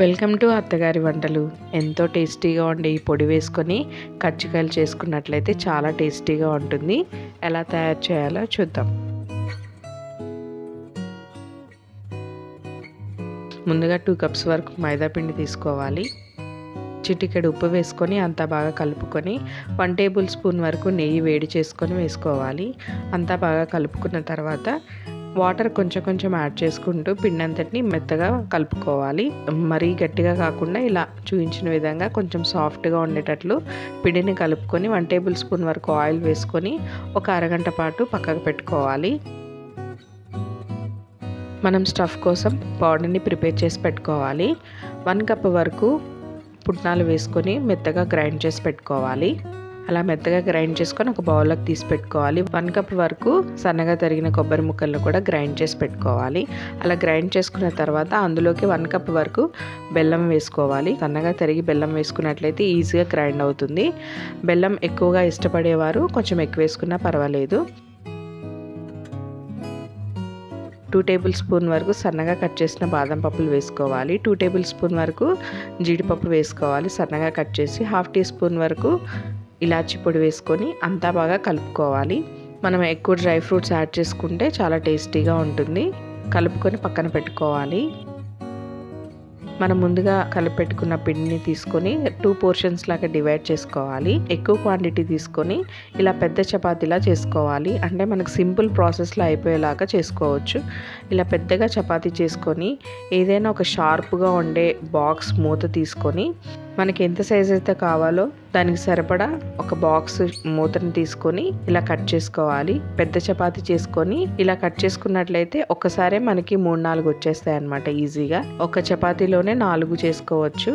Welcome to అత్తగారి వంటలు. ఎంతో టేస్టీగా ఉండే ఈ పొడి వేసుకొని కజ్జికాయలు చేసుకున్నట్లయితే చాలా టేస్టీగా ఉంటుంది. ఎలా తయారు చేయాలో చూద్దాం. ముందుగా టూ కప్స్ వరకు మైదాపిండి తీసుకోవాలి. చిటికెడు ఉప్పు వేసుకొని అంతా బాగా కలుపుకొని వన్ టేబుల్ స్పూన్ వరకు నెయ్యి వేడి చేసుకొని వేసుకోవాలి. అంతా బాగా కలుపుకున్న తర్వాత వాటర్ కొంచెం కొంచెం యాడ్ చేసుకుంటూ పిండి అంతటిని మెత్తగా కలుపుకోవాలి. మరీ గట్టిగా కాకుండా ఇలా చూపించిన విధంగా కొంచెం సాఫ్ట్గా ఉండేటట్లు పిండిని కలుపుకొని వన్ టేబుల్ స్పూన్ వరకు ఆయిల్ వేసుకొని ఒక అరగంట పాటు పక్కకు పెట్టుకోవాలి. మనం స్టఫ్ కోసం పౌడర్ని ప్రిపేర్ చేసి పెట్టుకోవాలి. వన్ కప్ వరకు పుట్నాలు వేసుకొని మెత్తగా గ్రైండ్ చేసి పెట్టుకోవాలి. అలా మెత్తగా గ్రైండ్ చేసుకొని ఒక బౌల్లోకి తీసి పెట్టుకోవాలి. వన్ కప్ వరకు సన్నగా తరిగిన కొబ్బరి ముక్కలను కూడా గ్రైండ్ చేసి పెట్టుకోవాలి. అలా గ్రైండ్ చేసుకున్న తర్వాత అందులోకి వన్ కప్ వరకు బెల్లం వేసుకోవాలి. సన్నగా తరిగి బెల్లం వేసుకున్నట్లయితే ఈజీగా గ్రైండ్ అవుతుంది. బెల్లం ఎక్కువగా ఇష్టపడేవారు కొంచెం ఎక్కువ వేసుకున్నా పర్వాలేదు. టూ టేబుల్ స్పూన్ వరకు సన్నగా కట్ చేసిన బాదం పప్పులు వేసుకోవాలి. టూ టేబుల్ స్పూన్ వరకు జీడిపప్పు వేసుకోవాలి. సన్నగా కట్ చేసి హాఫ్ టీ స్పూన్ వరకు ఇలాచి పొడి వేసుకొని అంతా బాగా కలుపుకోవాలి. మనం ఎక్కువ డ్రై ఫ్రూట్స్ యాడ్ చేసుకుంటే చాలా టేస్టీగా ఉంటుంది. కలుపుకొని పక్కన పెట్టుకోవాలి. మనం ముందుగా కలిపెట్టుకున్న పిండిని తీసుకొని టూ పోర్షన్స్ లాగా డివైడ్ చేసుకోవాలి. ఎక్కువ క్వాంటిటీ తీసుకొని ఇలా పెద్ద చపాతీలా చేసుకోవాలి. అంటే మనకు సింపుల్ ప్రాసెస్లో అయిపోయేలాగా చేసుకోవచ్చు. ఇలా పెద్దగా చపాతీ చేసుకొని ఏదైనా ఒక షార్ప్గా ఉండే బాక్స్ మూత తీసుకొని మనకి ఎంత సైజ్ అయితే కావాలో దానికి సరిపడా ఒక బాక్స్ మూతను తీసుకొని ఇలా కట్ చేసుకోవాలి. పెద్ద చపాతి చేసుకొని ఇలా కట్ చేసుకున్నట్లయితే ఒక్కసారే మనకి మూడు నాలుగు వచ్చేస్తాయి అనమాట ఈజీగా. ఒక చపాతీలోనే నాలుగు చేసుకోవచ్చు.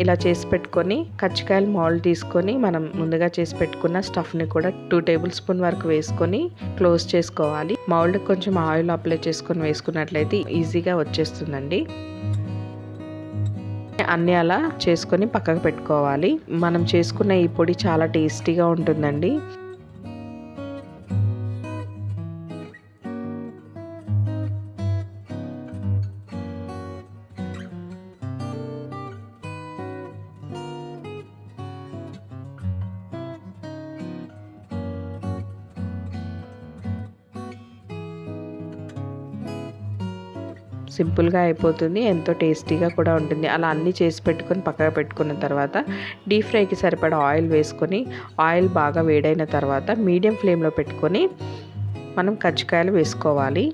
ఇలా చేసి పెట్టుకొని కచ్చికాయలు మౌల్డ్ తీసుకొని మనం ముందుగా చేసి పెట్టుకున్న స్టఫ్ని కూడా టూ టేబుల్ స్పూన్ వరకు వేసుకొని క్లోజ్ చేసుకోవాలి. మౌల్డ్ కొంచెం ఆయిల్ అప్లై చేసుకొని వేసుకున్నట్లయితే ఈజీగా వచ్చేస్తుందండి. అన్నీ అలా చేసుకొని పక్కకు పెట్టుకోవాలి. మనం చేసుకున్న ఈ పొడి చాలా టేస్టీగా ఉంటుందండి. సింపుల్గా అయిపోతుంది ఎంతో టేస్టీగా కూడా ఉంటుంది. అలా అన్నీ చేసి పెట్టుకొని పక్కన పెట్టుకున్న తర్వాత డీప్ ఫ్రైకి సరిపడా ఆయిల్ వేసుకొని ఆయిల్ బాగా వేడైన తర్వాత మీడియం ఫ్లేమ్లో పెట్టుకొని మనం కజ్జికాయలు వేసుకోవాలి.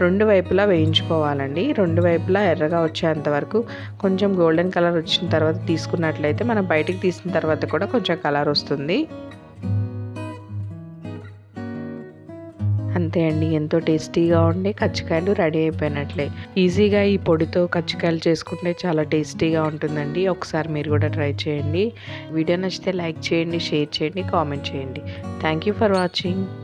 రెండు వైపులా వేయించుకోవాలండి. రెండు వైపులా ఎర్రగా వచ్చేంత వరకు కొంచెం గోల్డెన్ కలర్ వచ్చిన తర్వాత తీసుకున్నట్లయితే మనం బయటికి తీసిన తర్వాత కూడా కొంచెం కలర్ వస్తుంది. అంతే అండి. ఎంతో టేస్టీగా ఉండే కచ్చికాయలు రెడీ అయిపోయినట్లే. ఈజీగా ఈ పొడితో కచ్చికాయలు చేసుకుంటే చాలా టేస్టీగా ఉంటుందండి. ఒకసారి మీరు కూడా ట్రై చేయండి. వీడియో నచ్చితే లైక్ చేయండి షేర్ చేయండి కామెంట్ చేయండి. Thank you for watching.